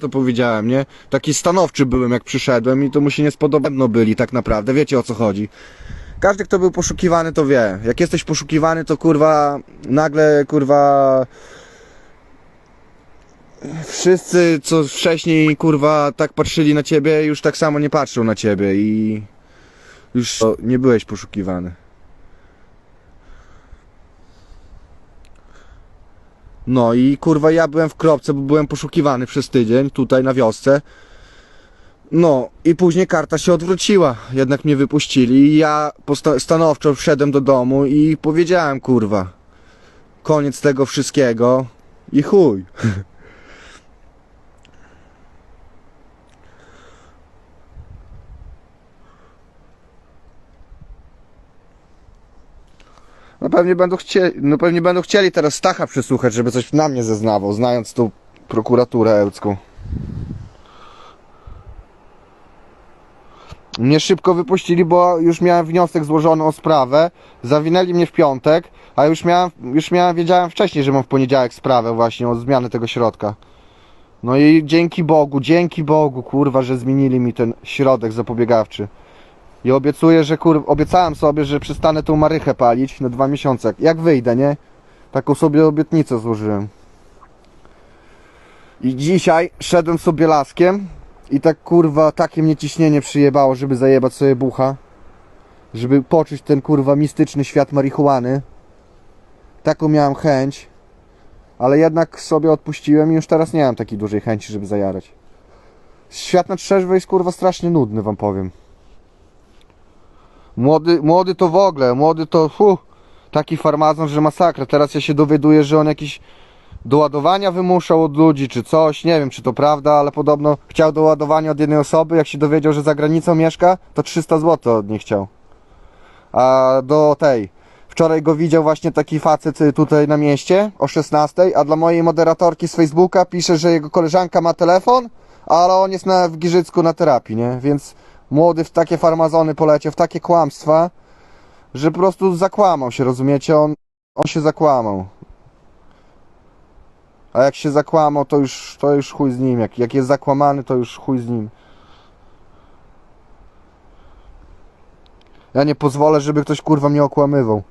to powiedziałem, nie? Taki stanowczy byłem, jak przyszedłem i to mu się nie spodobało byli tak naprawdę, wiecie o co chodzi. Każdy, kto był poszukiwany, to wie. Jak jesteś poszukiwany, to kurwa, nagle, kurwa... Wszyscy, co wcześniej, kurwa, tak patrzyli na ciebie, już tak samo nie patrzą na ciebie i... Już nie byłeś poszukiwany. No i kurwa ja byłem w kropce, bo byłem poszukiwany przez tydzień tutaj na wiosce. No i później karta się odwróciła, jednak mnie wypuścili i ja stanowczo wszedłem do domu i powiedziałem kurwa, koniec tego wszystkiego i chuj. No pewnie będą chcieli, no pewnie będą chcieli teraz Stacha przesłuchać, żeby coś na mnie zeznawał, znając tą prokuraturę ełcką. Mnie szybko wypuścili, bo już miałem wniosek złożony o sprawę. Zawinęli mnie w piątek, a już miałem, już miałem, wiedziałem wcześniej, że mam w poniedziałek sprawę właśnie o zmianę tego środka. No i dzięki Bogu, dzięki Bogu, kurwa, że zmienili mi ten środek zapobiegawczy. I obiecuję, że kur... obiecałem sobie, że przestanę tą marychę palić na dwa miesiące. Jak wyjdę, nie? Taką sobie obietnicę złożyłem. I dzisiaj szedłem sobie laskiem i tak kurwa takie mnie ciśnienie przyjebało, żeby zajebać sobie bucha. Żeby poczuć ten kurwa mistyczny świat marihuany. Taką miałem chęć. Ale jednak sobie odpuściłem i już teraz nie mam takiej dużej chęci, żeby zajarać. Świat na trzeźwo jest kurwa strasznie nudny, wam powiem. Młody, młody to w ogóle, młody to taki farmazon, że masakra. Teraz ja się dowiaduję, że on jakiś doładowania wymuszał od ludzi, czy coś. Nie wiem, czy to prawda, ale podobno chciał doładowania od jednej osoby. Jak się dowiedział, że za granicą mieszka, to 300 zł od niej chciał. A do tej. Wczoraj go widział właśnie taki facet y, tutaj na mieście o 16, a dla mojej moderatorki z Facebooka pisze, że jego koleżanka ma telefon, ale on jest na, w Giżycku na terapii, nie? Więc młody w takie farmazony poleciał, w takie kłamstwa, że po prostu zakłamał się, rozumiecie? On, on się zakłamał. A jak się zakłamał, to już, to już chuj z nim. Jak, jak jest zakłamany, to już chuj z nim. Ja nie pozwolę, żeby ktoś kurwa mnie okłamywał.